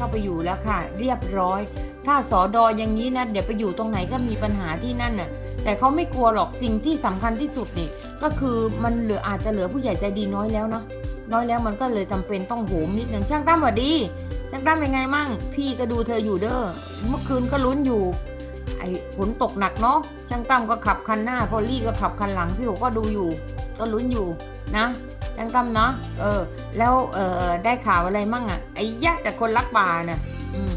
เข้าไปอยู่แล้วค่ะ เรียบร้อย ถ้าสอดออย่างนี้นะเดี๋ยวไปอยู่ตรงไหนก็มีปัญหาที่นั่นน่ะ แต่เขาไม่กลัวหรอกสิ่งที่สำคัญที่สุดนี่ก็คือมันเหลืออาจจะเหลือผู้ใหญ่ใจดีน้อยแล้วนะน้อยแล้วมันก็เลยจำเป็นต้องโหมนิดนึงช่างตั้มหวัดดีช่างตั้มเป็นไงมั่ง พี่ก็ดูเธออยู่เด้อเมื่อคืนก็ลุ้นอยู่ไอ้ฝนตกหนักเนาะช่างตั้มก็ขับคันหน้าพอลี่ก็ขับคันหลังพี่โอก็ดูอยู่ ก็ลุ้นอยู่นะ ช่างตั้มเนาะเออ แล้วเออได้ข่าวอะไรมั่งอะไอ้ยักษ์แต่คนรักป่าน่ะอืม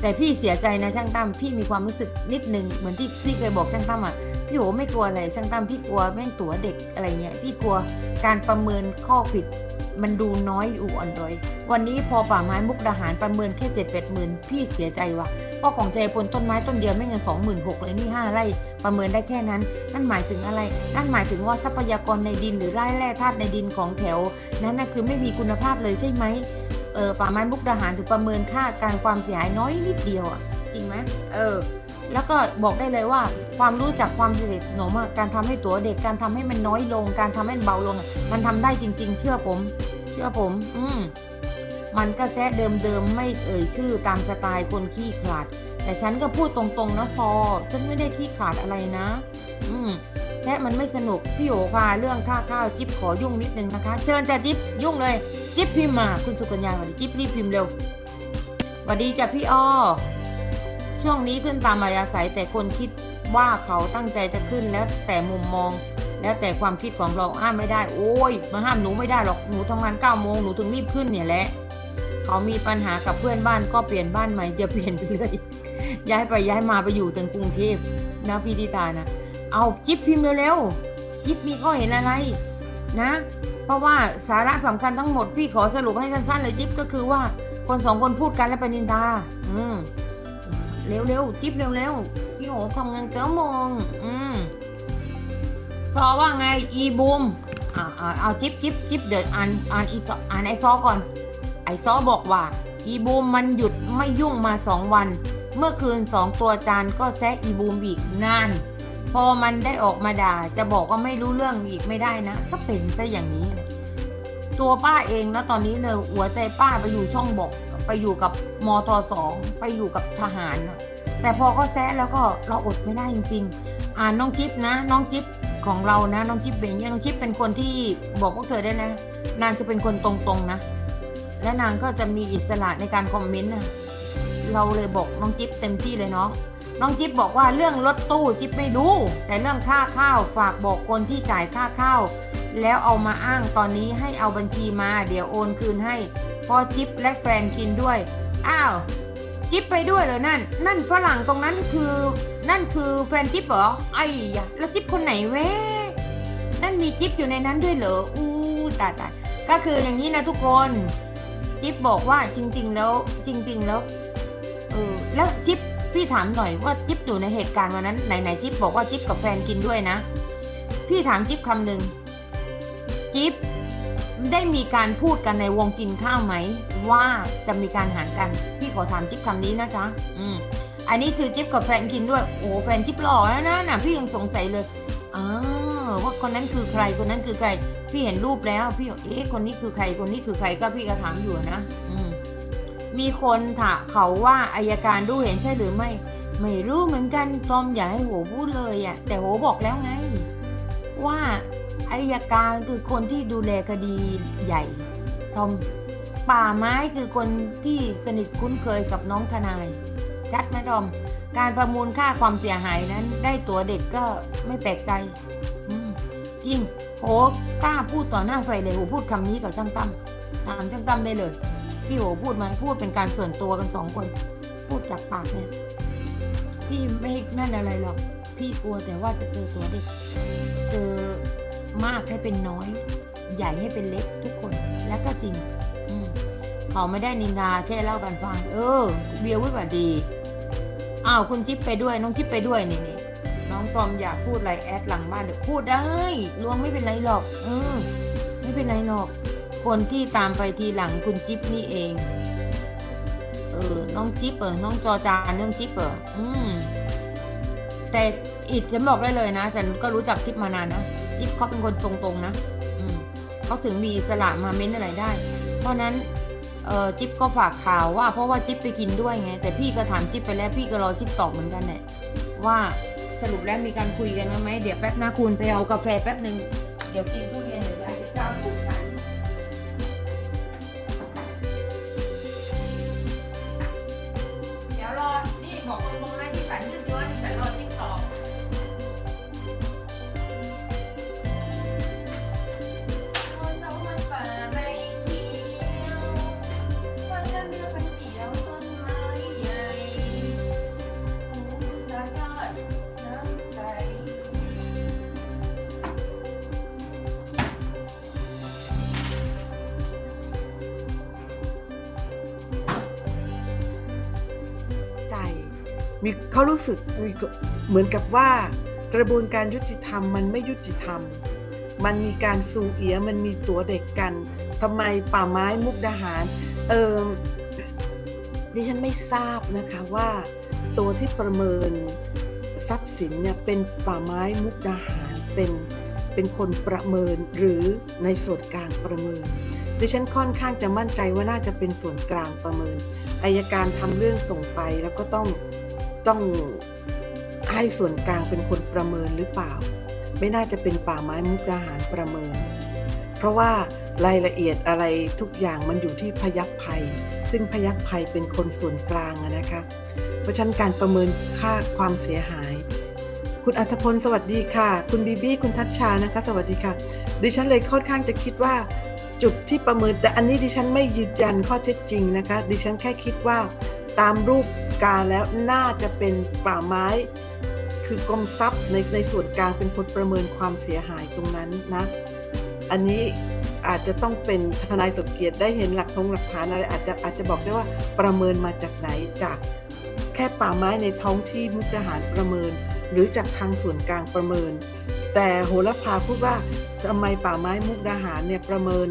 แต่พี่เสียใจนะช่างตั้มพี่มีความรู้สึกนิดนึงเหมือนที่พี่เคยบอกช่างตั้มอะพี่โหไม่กลัวอะไรช่างตั้มพี่กลัวแม่งตัวเด็กอะไรเงี้ยพี่กลัวการประเมินข้อผิด มันดูน้อยอยู่อ่อนด้อยวันนี้พอป่าไม้มุกดาหารประเมินแค่เจ็ดแปดหมื่นพี่เสียใจว่ะเพราะของใจพลต้นไม้ต้นเดียวไม่เงินสองหมื่นหกเลยนี่ห้าไร่ประเมินได้แค่นั้น นั่นหมายถึงอะไร นั่นหมายถึงว่าทรัพยากรในดินหรือไร่แร่ธาตุในดินของแถว นั้นนะคือไม่มีคุณภาพเลยใช่ไหมเออป่าไม้มุกดาหารถึงประเมินค่าการความเสียหายน้อยนิดเดียวอะจริงไหมเออ แล้วก็บอกได้เลยว่าความรู้จักความสนิทสนมอะการทำให้ตัวเด็กการทำให้มันน้อยลง การทำให้มันเบาลง มันทำได้จริง ๆ เชื่อผม เชื่อผม อืมมันก็แซะเดิมๆไม่เอ่ยชื่อตามสไตล์คนขี้ขลาด แต่ฉันก็พูดตรงๆนะซอฉันไม่ได้ขี้ขลาดอะไรนะ อืมแซะมันไม่สนุกพี่โอพาเรื่องค่าข้าวจิ๊บขอยุ่งนิดนึงนะคะ เชิญจ้ะจิ๊บยุ่งเลยจิ๊บพิมพ์มาคุณสุกัญญาสวัสดีจิ๊บรีบพิมพ์เร็วสวัสดีจ้ะพี่อ้อ ช่วงนี้ขึ้นตามมายาศัยแต่คนคิดว่าเขาตั้งใจจะขึ้นแล้วแต่มุมมอง แล้วแต่ความคิดของเราห้ามไม่ได้โอ้ยมาห้ามหนูไม่ได้หรอกหนูทำงาน9ก้าโมงหนูถึงรีบขึ้นเนี่ยแหละเขามีปัญหากับเพื่อนบ้านก็เปลี่ยนบ้านใหม่จะเปลี่ยนไปเลยย้ายไปย้ายมาไปอยู่ถึงกรุงเทพนะพี่ดิตานะเอาจิ๊บพิมพ์เร็วๆจิ๊บมีข้อเห็นอะไรนะ เพราะว่าสาระสำคัญทั้งหมดพี่ขอสรุปให้สั้นๆเลยจิ๊บก็คือว่าคนสองคนพูดกันแล้วไปนินทา อืม เร็วๆจิ๊บเร็วๆพี่โหทำงานเก้าโมงอืมซอว่าไงอีบูมอ่าเอาจิ๊บจิ๊บจิ๊บเดี๋ยวอ่านอ่านอีซออ่านไอซอก่อน ไอซอบอกว่า อีบูมมันหยุดไม่ยุ่งมาสองวัน เมื่อคืนสองตัวจานก็แซะอีบูมอีกนานพอมันได้ออกมาด่าจะบอกว่าไม่รู้เรื่องอีกไม่ได้นะ ก็เป็นซะอย่างนี้ ตัวป้าเองนะตอนนี้เนี่ยหัวใจป้าไปอยู่ช่องบอก ไปอยู่กับมทสองไปอยู่กับทหาร แต่พอก็แซะแล้วก็เราอดไม่ได้จริง ๆ อ่านน้องจิ๊บนะ น้องจิ๊บของเรานะ น้องจิ๊บเบนเนี่ยน้องจิ๊บเป็นคนที่บอกพวกเธอได้นะ นางจะเป็นคนตรงๆนะ และนางก็จะมีอิสระในการคอมเมนต์นะเราเลยบอกน้องจิ๊บเต็มที่เลยเน้องน้องจิ๊บบอกว่าเรื่องรถตู้จิ๊บไม่รู้ แต่เรื่องค่าข้าวฝากบอกคนที่จ่ายค่าข้าวแล้วเอามาอ้างตอนนี้ให้เอาบัญชีมา เดี๋ยวโอนคืนให้ พอจิ๊บและแฟนกินด้วย อ้าว จิ๊บไปด้วยเหรอนั่น นั่นฝรั่งตรงนั้นคือนั่นคือแฟนจิ๊บเหรอไอ้ยะแล้วจิ๊บคนไหนเว้นั่นมีจิ๊บอยู่ในนั้นด้วยเหรออู้ตาตาก็คืออย่างนี้นะทุกคน จิ๊บบอกว่าจริง ๆ แล้วจริง ๆ แล้วเออแล้วจิ๊บพี่ถามหน่อยว่าจิ๊บอยู่ในเหตุการณ์วันนั้นไหนไหนจิ๊บบอกว่าจิ๊บกับแฟนกินด้วยนะ พี่ถามจิ๊บคำหนึ่งจิ๊บ ได้มีการพูดกันในวงกินข้าวไหม ว่าจะมีการหารกัน พี่ขอถามจิ๊บคำนี้นะจ๊ะอืมอันนี้คือจิ๊บกับแฟนกินด้วยโอ้แฟนจิ๊บหล่อแล้วนะนะพี่ยังสงสัยเลยอ้าวว่าคนนั้นคือใครคนนั้นคือใคร พี่เห็นรูปแล้ว พี่เอ๊ะคนนี้คือใครคนนี้คือใครก็พี่ก็ถามอยู่นะอืมมีคนถามเขาว่าอายการรู้เห็นใช่หรือไม่ไม่รู้เหมือนกันทอมอย่าให้โหพูดเลยอะ่ะแต่โหบอกแล้วไง ว่า อายการคือคนที่ดูแลคดีใหญ่ทอมป่าไม้คือคนที่สนิทคุ้นเคยกับน้องทนาย ชัดไหมทอม การประมูลค่าความเสียหายนั้น ได้ตัวเด็กก็ไม่แปลกใจจริงโหกล้าพูดต่อหน้าไฟเลยโหพูดคำนี้กับช่างตั้มถามช่างตั้มได้เลยพี่โหพูดมาพูดเป็นการส่วนตัวกันสองคน พูดจากปากเนี่ยพี่ไม่นั่นอะไรหรอกพี่กลัวแต่ว่าจะเจอตัวเด็กเจอ มากให้เป็นน้อย ใหญ่ให้เป็นเล็กทุกคนและก็จริงเขาไม่ได้นินทาแค่เล่ากันฟัง เออเบียร์วิบดีอ้าวคุณจิ๊บไปด้วย น้องจิ๊บไปด้วยนี่นี่น้องตอมอยากพูดอะไรแอดหลังบ้านเดี๋ยวพูดได้ลวงไม่เป็นไรหรอกเออไม่เป็นไรหรอก คนที่ตามไปทีหลังคุณจิ๊บนี่เองเออน้องจิ๊บเออน้องจอจานเรื่องจิ๊บเอออืมแต่อิดฉันบอกได้เลยนะ ฉันก็รู้จักจิ๊บมานานนะ จิ๊บเขาเป็นคนตรงๆนะเขาถึงมีอิสระมาเม้นอะไรได้ เพราะนั้นเเออจิ๊บก็ฝากข่าวว่า เพราะว่าจิ๊บไปกินด้วยไง แต่พี่ก็ถามจิ๊บไปแล้วพี่ก็รอจิ๊บตอบเหมือนกันเนี่ยว่าสรุปแล้วมีการคุยกันไหมเดี๋ยวแป๊บนะคุณไปเอากาแฟแป๊บหนึ่งเดี๋ยวกินทุเรียน มีเขารู้สึกมีเหมือนกับว่ากระบวนการยุติธรรมมันไม่ยุติธรรม มันมีการสูเอียมันมีตัวเด็กกันทำไมป่าไม้มุกดาหาร เออดิฉันไม่ทราบนะคะว่าตัวที่ประเมินทรัพย์สินเนี่ยเป็นป่าไม้มุกดาหารเป็นเป็นคนประเมินหรือในส่วนกลางประเมินดิฉันค่อนข้างจะมั่นใจว่าน่าจะเป็นส่วนกลางประเมินอายการทำเรื่องส่งไปแล้วก็ต้อง ต้องให้ส่วนกลางเป็นคนประเมินหรือเปล่า ไม่น่าจะเป็นป่าไม้มุกดาหารประเมิน เพราะว่ารายละเอียดอะไรทุกอย่างมันอยู่ที่พยัคฆ์ภัย ซึ่งพยัคฆ์ภัยเป็นคนส่วนกลางนะคะ เพราะฉะนั้นการประเมินค่าความเสียหาย คุณอัธพลสวัสดีค่ะ คุณบีบี้คุณทัชชานะคะ สวัสดีค่ะ ดิฉันเลยค่อนข้างจะคิดว่าจุดที่ประเมินแต่อันนี้ดิฉันไม่ยืนยันข้อเท็จจริงนะคะ ดิฉันแค่คิดว่าตามรูป การแล้วน่าจะเป็นป่าไม้ คือกรมทรัพย์ในในส่วนกลางเป็นคนประเมินความเสียหายตรงนั้นนะ อันนี้อาจจะต้องเป็นทนายสมเกียรติได้เห็นหลักทงหลักฐานอะไรอาจจะอาจจะบอกได้ว่าประเมินมาจากไหนจากแค่ป่าไม้ในท้องที่มุกดาหารประเมิน หรือจากทางส่วนกลางประเมิน แต่โหระพาพูดว่าทำไมป่าไม้มุกดาหารเนี่ยประเมิน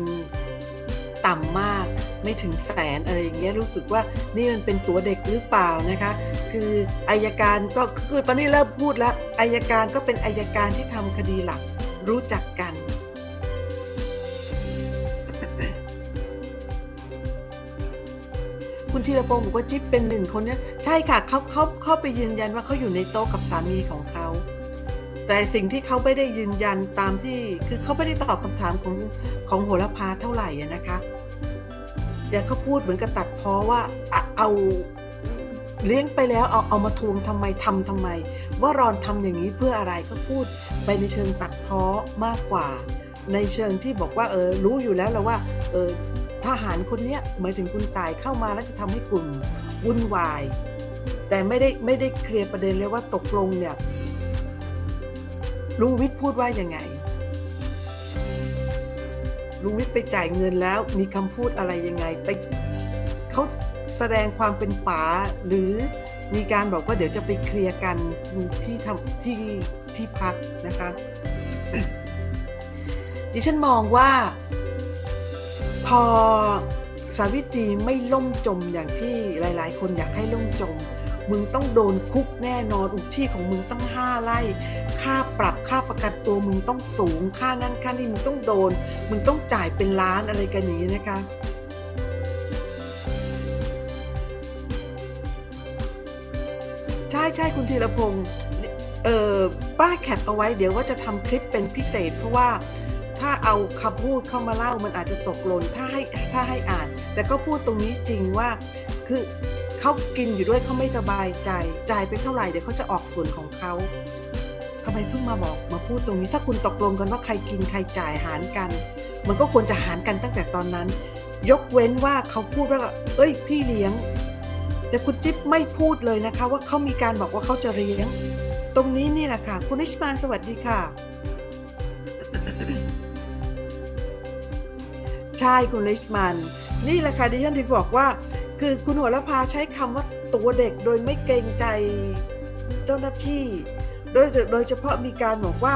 ต่ำมาก ไม่ถึงแสนอะไรอย่างเงี้ยรู้สึกว่านี่มันเป็นตัวเด็กหรือเปล่านะคะ คืออายการก็คือตอนนี้เริ่มพูดแล้วอายการก็เป็นอายการที่ทำคดีหลักรู้จักกันคุณธีรพงศ์บอกว่าจิ๊บเป็นหนึ่งคนเนี่ยใช่ค่ะเขาเขาเขาไปยืนยันว่าเขาอยู่ในโต๊ะกับสามีของเขา แต่สิ่งที่เขาไม่ได้ยืนยันตามที่คือเขาไม่ได้ตอบคำถามของของโหระพาเท่าไหร่นะคะแต่เขาพูดเหมือนกับตัดพ้อว่าเอาเลี้ยงไปแล้วเอาเอามาทวงทำไมทำทำไม ว่ารอนทำอย่างนี้เพื่ออะไรก็พูดไปในเชิงตัดพ้อมากกว่า ในเชิงที่บอกว่าเออรู้อยู่แล้วและว่าเออทหารคนเนี้ยหมายถึงคุณตายเข้ามาแล้วจะทำให้กลุ่มวุ่นวาย แต่ไม่ได้ไม่ได้เคลียร์ประเด็นเลยว่าตกลงเนี่ย ลุงวิทย์พูดว่ายังไง ลุงวิทย์ไปจ่ายเงินแล้วมีคำพูดอะไรยังไงไปเขาแสดงความเป็นป๋าหรือมีการบอกว่าเดี๋ยวจะไปเคลียร์กันที่ทำที่ที่พักนะคะ ดิฉันมองว่า พอสาวิตรีไม่ล่มจมอย่างที่หลาย ๆ คนอยากให้ล่มจม มึงต้องโดนคุกแน่นอนอุกที่ของมึงต้องห้าไล่ ค่าปรับค่าประกันตัวมึงต้องสูง ค่านั่นค่านี่มึงต้องโดน มึงต้องจ่ายเป็นล้านอะไรกันอย่างนี้นะคะใช่ใช่คุณธีรพงศ์เออป้าแคปเอาไว้เดี๋ยวว่าจะทำคลิปเป็นพิเศษ เพราะว่าถ้าเอาคำพูดเข้ามาเล่ามันอาจจะตกหล่นถ้าให้ถ้าให้อ่าน แต่ก็พูดตรงนี้จริงว่าคือเขากินอยู่ด้วยเขาไม่สบายใจจ่ายไปเท่าไหร่เดี๋ยวเขาจะออกส่วนของเขา ไมเพิ่งมาบอกมาพูดตรงนี้ ถ้าคุณตกลงกันว่าใครกินใครจ่ายหารกัน มันก็ควรจะหารกันตั้งแต่ตอนนั้น ยกเว้นว่าเขาพูดว่าเอ้ย พี่เลี้ยง แต่คุณจิ๊บไม่พูดเลยนะคะ ว่าเขามีการบอกว่าเขาจะเลี้ยง ตรงนี้นี่แหละค่ะ คุณนิชมานสวัสดีค่ะ ใช่คุณลิชมันนี่แหละค่ะดิฉันถึงบอกว่า คือคุณหัวละพาใช้คำว่าตัวเด็กโดยไม่เกรงใจเจ้าหน้าที่ โดยโดยเฉพาะมีการบอกว่า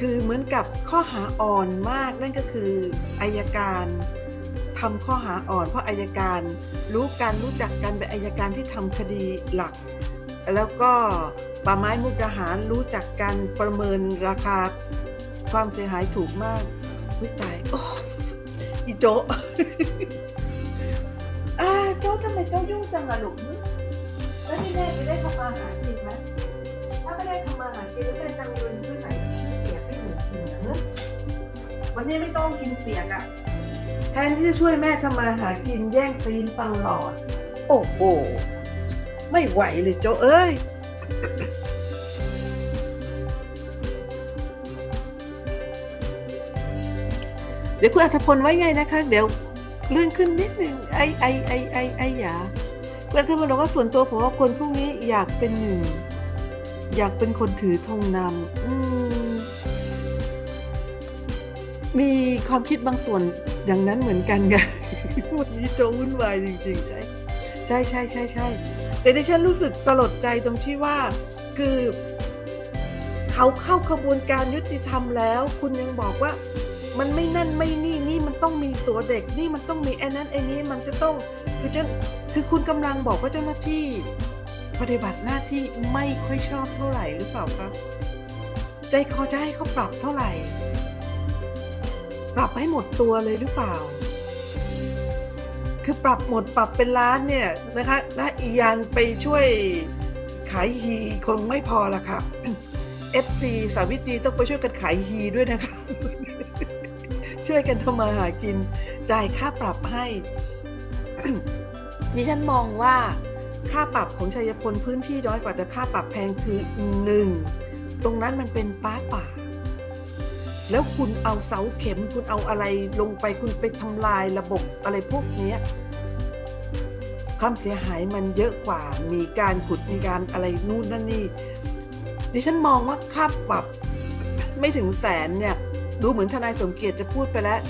คือเหมือนกับข้อหาอ่อนมากนั่นก็คืออายการทำข้อหาอ่อน เพราะอายการรู้กันรู้จักกันเป็นอายการที่ทำคดีหลัก แล้วก็ป่าไม้มุกดาหารรู้จักกันประเมินราคาความเสียหายถูกมากวิตายโอ้อีโจะทำไมเจ้ายุ่งจังอะลูกแล้วที่แม่จะได้ทำมาหากินไหม ไม่ได้ทำมาหากินแล้วแม่จะเอาเงินซื้อไหนซื้อเปียกให้หนูกินนะเนอะวันนี้ไม่ต้องกินเปียกอะแทนที่จะช่วยแม่ทำมาหากินแย่งซีนตลอด โอ้โห ไม่ไหวเลยโจเอ้ยเดี๋ยวคุณอัธพลไว้ไงนะคะ เดี๋ยวเลื่อนขึ้นนิดนึงไอไอไอไอไอหยาคุณอัธพลบอกว่าส่วนตัวผมว่าคนพวกนี้อยากเป็นหนึ่ง อยากเป็นคนถือธงนำอืมมีความคิดบางส่วนอย่างนั้นเหมือนกันไงวันนี้โจวุ่นวายจริง ๆ ใช่ใช่ใช่ใช่ใช่แต่ดิฉันรู้สึกสลดใจตรงที่ว่า คือ เขาเข้าขบวนการยุติธรรมแล้ว คุณยังบอกว่า มันไม่นั่นไม่นี่นี่มันต้องมีตัวเด็กนี่มันต้องมีไอ้นั้นไอ้นี้มันจะต้องคือจะคือคุณกำลังบอกว่าเจ้าหน้าที่ ปฏิบัติหน้าที่ไม่ค่อยชอบเท่าไหร่หรือเปล่าคะใจคอจะให้เขาปรับเท่าไหร่ ปรับให้หมดตัวเลยหรือเปล่า คือปรับหมดปรับเป็นล้านเนี่ยนะคะและอียานไปช่วยขายฮีคงไม่พอละค่ะ FC สาวิตรีต้องไปช่วยกันขายฮีด้วยนะคะ ช่วยกันทำมาหากิน จ่ายค่าปรับให้ ดิฉันมองว่า ค่าปรับของชัยพลพื้นที่น้อยกว่าแต่ค่าปรับแพงคือหนึ่งตรงนั้นมันเป็นป้าป่า แล้วคุณเอาเสาเข็มคุณเอาอะไรลงไปคุณไปทำลายระบบอะไรพวกนี้ความเสียหายมันเยอะกว่ามีการขุดมีการอะไรนู่นนั่นนี่ดิฉันมองว่าค่าปรับไม่ถึงแสนเนี่ย ดูเหมือนทนายสมเกียรติจะพูดไปแล้ว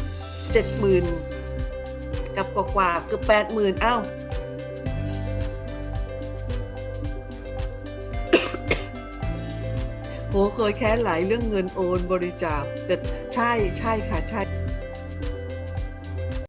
เจ็ดหมื่นกับกว่าๆเกือบแปดหมื่นอ้าว โหเคยแค้นหลายเรื่องเงินโอนบริจาคแต่ใช่ใช่ค่ะใช่